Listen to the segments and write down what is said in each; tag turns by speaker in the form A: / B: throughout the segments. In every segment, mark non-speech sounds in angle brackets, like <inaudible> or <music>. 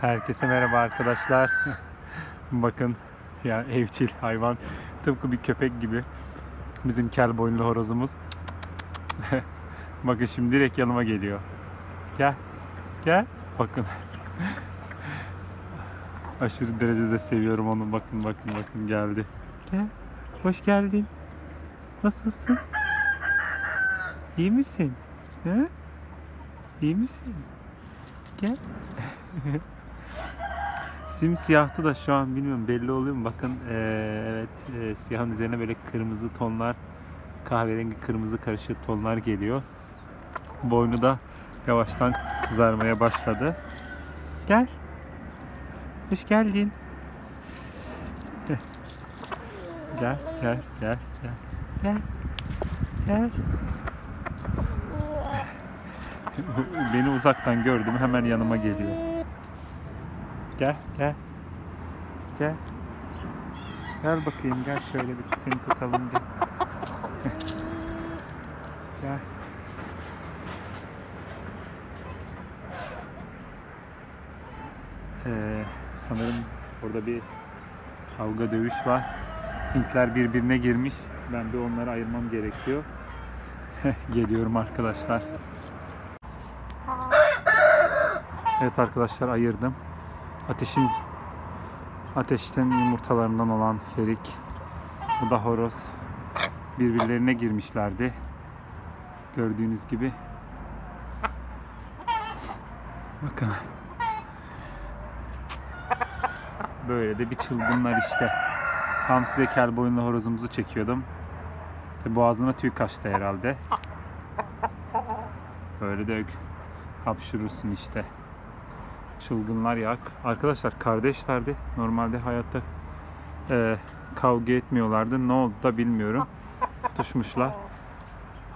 A: Herkese merhaba arkadaşlar. <laughs> Bakın ya evcil hayvan tıpkı bir köpek gibi. Bizim kel boynlu horozumuz. <laughs> Bakın şimdi direkt yanıma geliyor. Gel. Gel. Bakın. <laughs> Aşırı derecede seviyorum onu. Bakın bakın bakın geldi. Gel. Hoş geldin. Nasılsın? İyi misin? He? İyi misin? Gel. Simsiyahtı da şu an bilmiyorum belli oluyor mu? Bakın eee, evet eee, siyahın üzerine böyle kırmızı tonlar, kahverengi kırmızı karışık tonlar geliyor. Boynu da yavaştan kızarmaya başladı. Gel. Hoş geldin. Gel, gel, gel, gel. Gel. Gel. Beni uzaktan gördüm hemen yanıma geliyor. Gel gel. Gel. Gel bakayım gel şöyle bir seni tutalım bir. <laughs> gel. Ee, sanırım burada bir kavga dövüş var. Hintler birbirine girmiş. Ben bir onları ayırmam gerekiyor. <laughs> Geliyorum arkadaşlar. Evet arkadaşlar ayırdım. Ateşin ateşten yumurtalarından olan Ferik, bu da horoz birbirlerine girmişlerdi. Gördüğünüz gibi. Bakın. Böyle de bir çılgınlar işte. Tam size kel boyunlu horozumuzu çekiyordum. Tabi boğazına tüy kaçtı herhalde. Böyle de hapşırırsın işte. Çılgınlar ya. Arkadaşlar kardeşlerdi. Normalde hayatta e, kavga etmiyorlardı. Ne oldu da bilmiyorum. Tutuşmuşlar.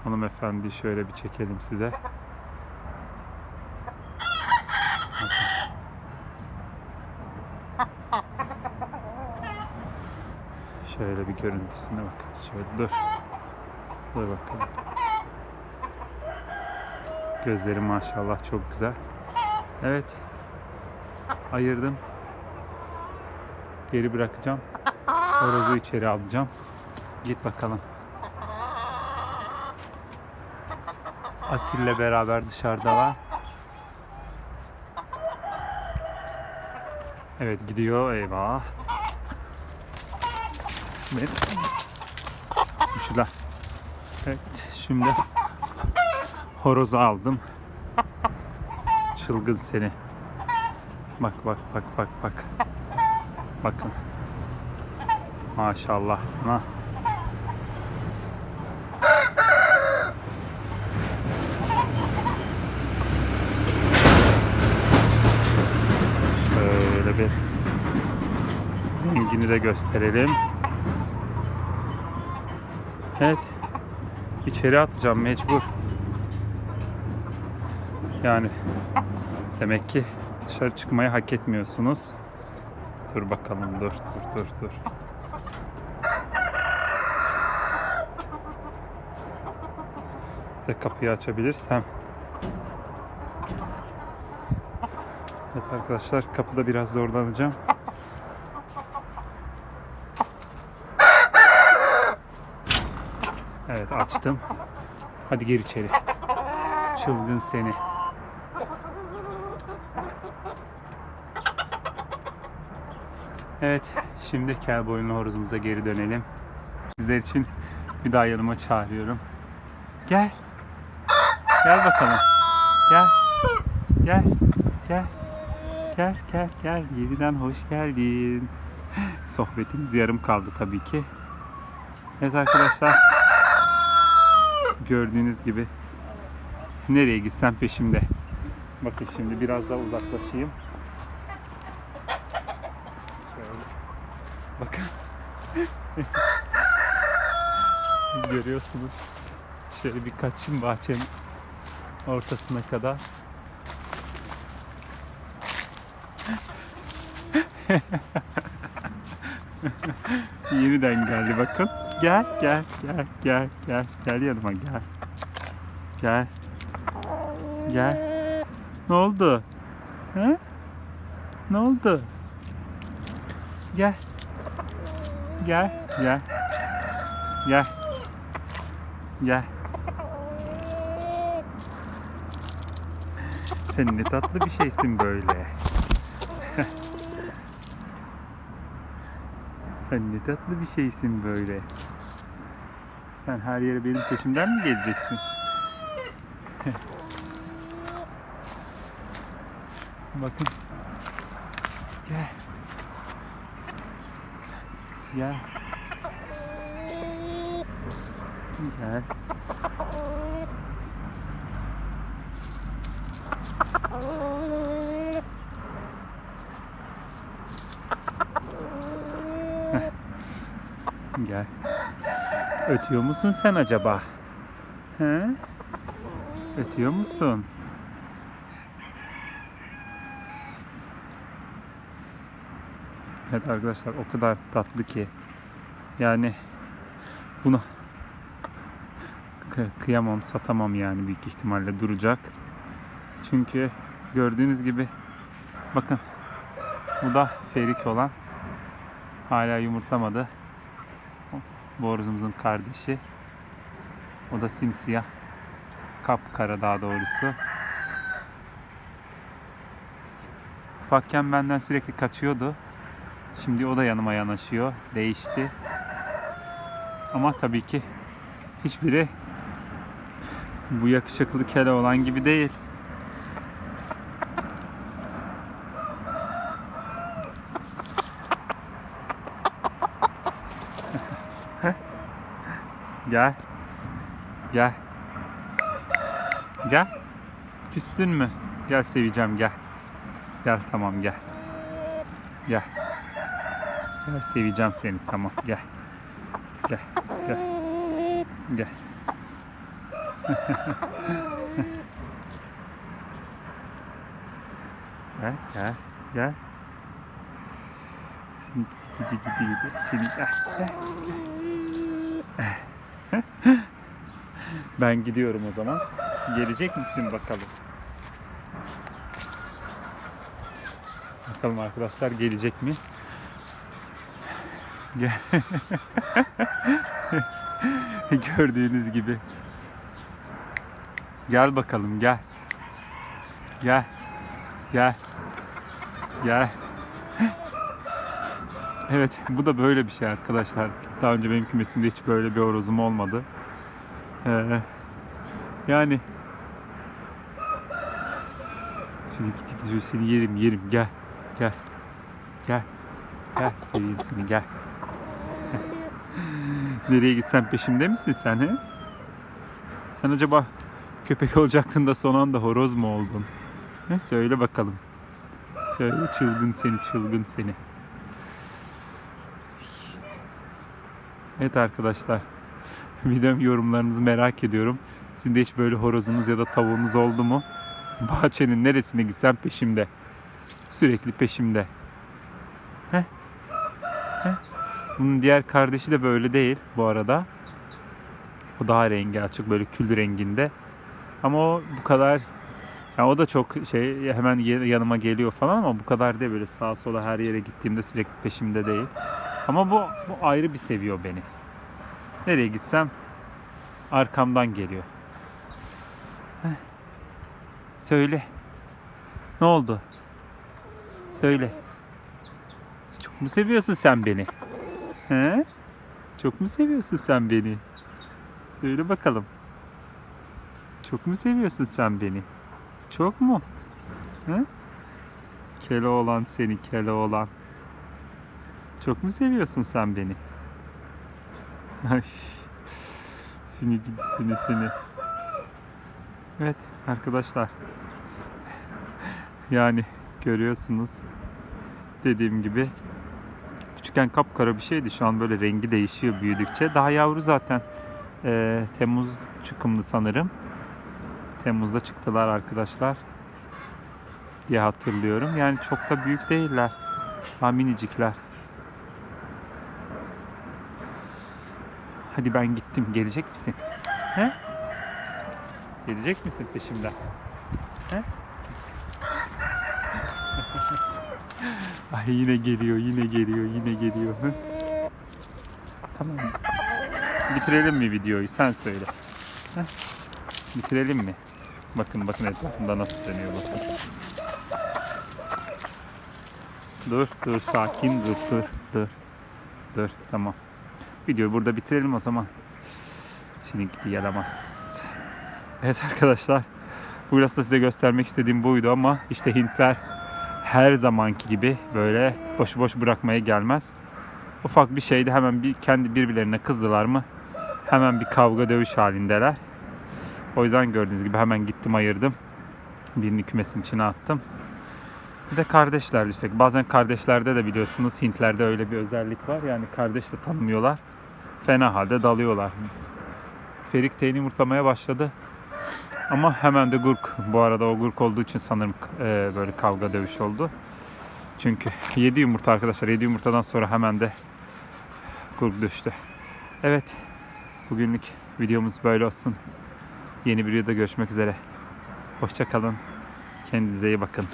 A: Hanımefendi şöyle bir çekelim size. Şöyle bir görüntüsüne bakın. Şöyle dur. Dur bakalım. Gözleri maşallah çok güzel. Evet. Ayırdım. Geri bırakacağım. Horozu içeri alacağım. Git bakalım. Asil'le beraber dışarıdalar. Evet gidiyor eyvah. Evet. Evet şimdi horozu aldım. Çılgın seni. Bak bak bak bak bak. Bakın. Maşallah sana. Şöyle bir rengini de gösterelim. Evet. İçeri atacağım mecbur. Yani demek ki dışarı çıkmayı hak etmiyorsunuz. Dur bakalım dur dur dur dur. Size kapıyı açabilirsem. Evet arkadaşlar kapıda biraz zorlanacağım. Evet açtım. Hadi gir içeri. Çılgın seni. Evet, şimdi kel boyunlu horozumuza geri dönelim. Sizler için bir daha yanıma çağırıyorum. Gel. Gel bakalım. Gel. Gel. Gel. Gel, gel, gel. Yeniden hoş geldin. Sohbetimiz yarım kaldı tabii ki. Evet arkadaşlar. Gördüğünüz gibi nereye gitsem peşimde. Bakın şimdi biraz daha uzaklaşayım. Şöyle. Bakın. <laughs> Görüyorsunuz. Şöyle bir kaçayım bahçenin ortasına kadar. <laughs> Yeniden geldi bakın. Gel gel gel gel gel gel yanıma gel. Gel. Gel. Ne oldu? He? Ne oldu? Gel. Gel. Gel. Gel. Gel. Sen ne tatlı bir şeysin böyle. <laughs> Sen ne tatlı bir şeysin böyle. Sen her yere benim peşimden mi geleceksin? <laughs> Bakın. Gel. Gel. Gel. Gel. Ötüyor musun sen acaba? He? Ötüyor musun? Evet arkadaşlar o kadar tatlı ki yani bunu kı- kıyamam satamam yani büyük ihtimalle duracak. Çünkü gördüğünüz gibi bakın bu da ferik olan hala yumurtlamadı. Boruzumuzun kardeşi. O da simsiyah. Kapkara daha doğrusu. Ufakken benden sürekli kaçıyordu. Şimdi o da yanıma yanaşıyor. Değişti. Ama tabii ki hiçbiri bu yakışıklı kele olan gibi değil. <laughs> Gel. Gel. Gel. Küstün mü? Gel seveceğim gel. Gel tamam gel. Gel. Gel seveceğim seni tamam gel. Gel. Gel. Gel. <laughs> gel gel gel. Şimdi gidi gidi gidi. Şimdi gel. <laughs> gel. Ben gidiyorum o zaman. Gelecek misin bakalım? Bakalım arkadaşlar gelecek mi? <laughs> Gördüğünüz gibi. Gel bakalım gel. Gel. Gel. Gel. <laughs> Evet bu da böyle bir şey arkadaşlar. Daha önce benim kümesimde hiç böyle bir horozum olmadı. Ee, yani seni gidiyor seni yerim yerim gel gel gel gel seveyim seni gel nereye gitsen peşimde misin sen he? Sen acaba köpek olacaktın da son anda horoz mu oldun? He? Söyle bakalım. Söyle çılgın seni çılgın seni. Evet arkadaşlar. <laughs> Videom yorumlarınızı merak ediyorum. Sizin de hiç böyle horozunuz ya da tavuğunuz oldu mu? Bahçenin neresine gitsem peşimde. Sürekli peşimde. Heh. Heh. Bunun diğer kardeşi de böyle değil bu arada. O daha rengi açık böyle kül renginde. Ama o bu kadar ya o da çok şey hemen yanıma geliyor falan ama bu kadar değil böyle sağa sola her yere gittiğimde sürekli peşimde değil. Ama bu bu ayrı bir seviyor beni. Nereye gitsem arkamdan geliyor. Heh. Söyle. Ne oldu? Söyle. Çok mu seviyorsun sen beni? He? Çok mu seviyorsun sen beni? Söyle bakalım. Çok mu seviyorsun sen beni? Çok mu? He? Keloğlan seni Keloğlan. Çok mu seviyorsun sen beni? Ay. Seni gidi seni seni. Evet arkadaşlar. Yani görüyorsunuz. Dediğim gibi küçükken kapkara bir şeydi. Şu an böyle rengi değişiyor büyüdükçe. Daha yavru zaten. Ee, Temmuz çıkımlı sanırım. Temmuz'da çıktılar arkadaşlar. Diye hatırlıyorum. Yani çok da büyük değiller. Daha minicikler. Hadi ben gittim. Gelecek misin? He? Gelecek misin peşimden? He? Ay yine geliyor, yine geliyor, yine geliyor. Tamam. Bitirelim mi videoyu? Sen söyle. Hı? Bitirelim mi? Bakın bakın etrafında nasıl dönüyor bakın. Dur dur sakin dur dur dur. Dur tamam. Videoyu burada bitirelim o zaman. Şimdi gitti yaramaz. Evet arkadaşlar. Burası da size göstermek istediğim buydu ama işte Hintler her zamanki gibi böyle boşu boş bırakmaya gelmez. Ufak bir şeydi hemen bir kendi birbirlerine kızdılar mı hemen bir kavga dövüş halindeler. O yüzden gördüğünüz gibi hemen gittim ayırdım. Birini kümesin içine attım. Bir de kardeşler işte. Bazen kardeşlerde de biliyorsunuz Hintlerde öyle bir özellik var. Yani kardeş de tanımıyorlar. Fena halde dalıyorlar. Ferik teyini yumurtlamaya başladı. Ama hemen de gurk. Bu arada o gurk olduğu için sanırım e, böyle kavga dövüş oldu. Çünkü 7 yumurta arkadaşlar. 7 yumurtadan sonra hemen de gurk düştü. Evet. Bugünlük videomuz böyle olsun. Yeni bir videoda görüşmek üzere. Hoşçakalın. Kendinize iyi bakın.